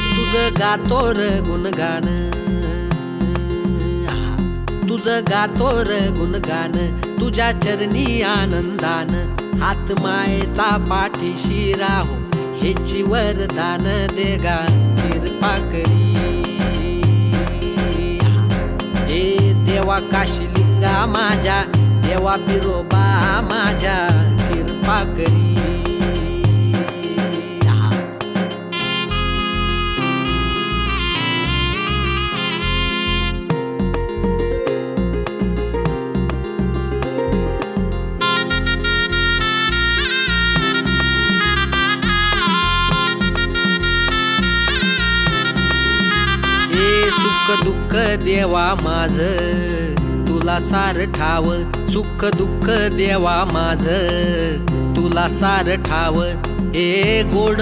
तुझं गातोर गुणगान. तुझं गातोर गुणगान. तुझ्या चरणी आनंदान. हात मायेचा पाठीशी राहो. हेची वरदान देगा कृपा करी हे देवा काशीलिंगा माझ्या. देवा बिरोबा माझ्या. कृपा करी दुःख देवा माझ. तुला सार ठाव सुख दुःख देवा माझ. तुला सार ठाव हे गोड